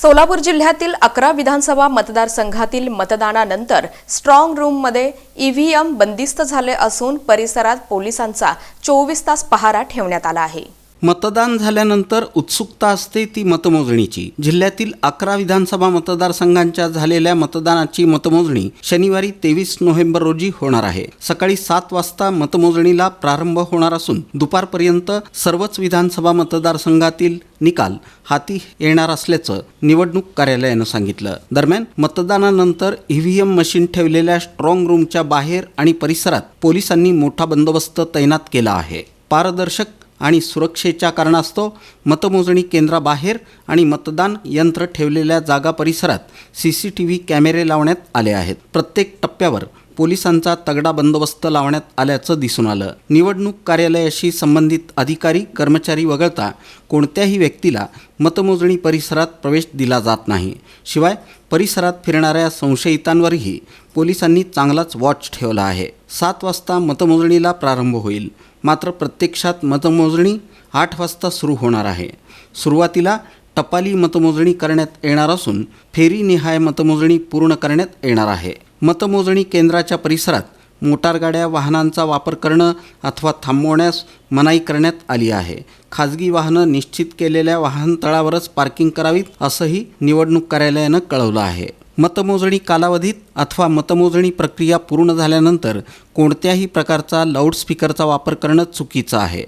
सोलापूर जिल्ह्यातील अकरा विधानसभा मतदारसंघातील मतदानानंतर स्ट्रॉंग रूममध्ये ईव्हीएम बंदिस्त झाले असून परिसरात पोलिसांचा चोवीस तास पहारा ठेवण्यात आला आहे. मतदान झाल्यानंतर उत्सुकता असते ती मतमोजणीची. जिल्ह्यातील अकरा विधानसभा मतदारसंघांच्या झालेल्या मतदानाची मतमोजणी शनिवारी तेवीस नोव्हेंबर रोजी होणार आहे. सकाळी सात वाजता मतमोजणीला प्रारंभ होणार असून दुपारपर्यंत सर्वच विधानसभा मतदारसंघातील निकाल हाती येणार असल्याचं निवडणूक कार्यालयानं सांगितलं. दरम्यान मतदानानंतर ईव्हीएम मशीन ठेवलेल्या स्ट्रॉंग रूमच्या बाहेर आणि परिसरात पोलिसांनी मोठा बंदोबस्त तैनात केला आहे. पारदर्शक आणि सुरक्षेच्या कारणास्तव मतमोजणी केंद्राबाहेर आणि मतदान यंत्र ठेवलेल्या जागा परिसरात सी सी टी व्ही कॅमेरे लावण्यात आले आहेत. प्रत्येक टप्प्यावर पोलिसांचा तगडा बंदोबस्त लावण्यात आल्याचं दिसून आलं. निवडणूक कार्यालयाशी संबंधित अधिकारी कर्मचारी वगळता कोणत्याही व्यक्तीला मतमोजणी परिसरात प्रवेश दिला जात नाही. शिवाय परिसरात फिरणाऱ्या संशयितांवरही पोलिसांनी चांगलाच वॉच ठेवला आहे. सात वाजता मतमोजणीला प्रारंभ होईल. मात्र प्रत्यक्षात मतमोजणी आठ वाजता सुरू होणार आहे. सुरुवातीला टपाली मतमोजणी करण्यात येणार असून फेरीनिहाय मतमोजणी पूर्ण करण्यात येणार आहे. मतमोजणी केंद्राच्या परिसरात मोटारगाड्या वाहनांचा वापर करणं अथवा थांबवण्यास मनाई करण्यात आली आहे. खाजगी वाहनं निश्चित केलेल्या वाहनतळावरच पार्किंग करावीत असंही निवडणूक कार्यालयानं कळवलं आहे. मतमोजणी कालावधीत अथवा मतमोजणी प्रक्रिया पूर्ण झाल्यानंतर कोणत्याही प्रकारचा लाऊडस्पीकरचा वापर करणं चुकीचं आहे.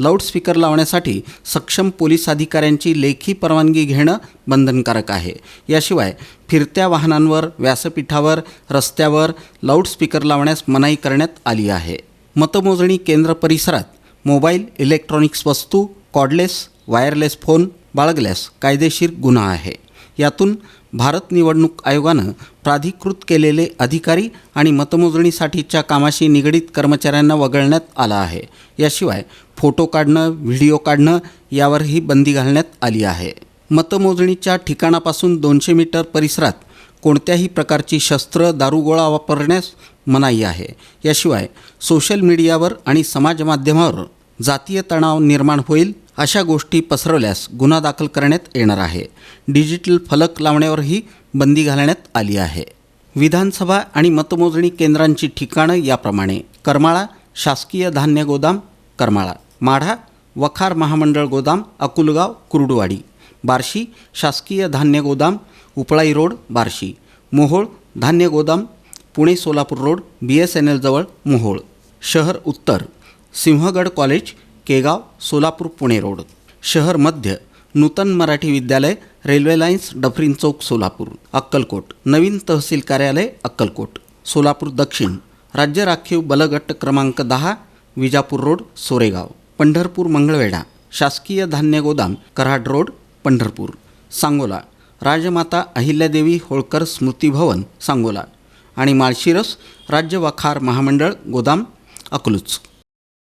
लाऊडस्पीकर लावण्यासाठी सक्षम पोलीस अधिकाऱ्यांची लेखी परवानगी घेणं बंधनकारक आहे. याशिवाय फिरत्या वाहनांवर व्यासपीठावर रस्त्यावर लाऊडस्पीकर लावण्यास मनाई करण्यात आली आहे. मतमोजणी केंद्र परिसरात मोबाईल इलेक्ट्रॉनिक्स वस्तू कॉर्डलेस वायरलेस फोन बाळगल्यास कायदेशीर गुन्हा आहे. यातून भारत निवडणूक आयोगानं प्राधिकृत केलेले अधिकारी आणि मतमोजणीसाठीच्या कामाशी निगडीत कर्मचाऱ्यांना वगळण्यात आलं आहे. याशिवाय फोटो काढणं व्हिडिओ काढणं यावरही बंदी घालण्यात आली आहे. मतमोजणीच्या ठिकाणापासून दोनशे मीटर परिसरात कोणत्याही प्रकारची शस्त्र दारुगोळा वापरण्यास मनाई आहे. याशिवाय सोशल मीडियावर आणि समाज माध्यमावर जातीय तणाव निर्माण होईल अशा गोष्टी पसरवल्यास गुन्हा दाखल करण्यात येणार आहे. डिजिटल फलक लावण्यावरही बंदी घालण्यात आली आहे. विधानसभा आणि मतमोजणी केंद्रांची ठिकाणं याप्रमाणे. करमाळा शासकीय धान्य गोदाम करमाळा. माढा वखार महामंडळ गोदाम अकुलगाव कुर्डुवाडी. बार्शी शासकीय धान्य गोदाम उपळाई रोड बार्शी. मोहोळ धान्य गोदाम Pune Solapur road B S N एलजवळ Mohol. शहर उत्तर. Sinhagad college Kegaon Solapur Pune road. शहर मध्य नूतन मराठी विद्यालय रेल्वे लाईन्स डफरीन चौक सोलापूर. अक्कलकोट. नवीन तहसील कार्यालय अक्कलकोट. सोलापूर दक्षिण. राज्य राखीव बलगट क्रमांक दहा विजापूर रोड सोरेगाव. पंढरपूर मंगळवेढा. शासकीय धान्य गोदाम कराड रोड पंढरपूर. सांगोला. राजमाता अहिल्यादेवी होळकर स्मृती भवन सांगोला. आणि माळशिरस राज्य वखार महामंडळ गोदाम अकलूच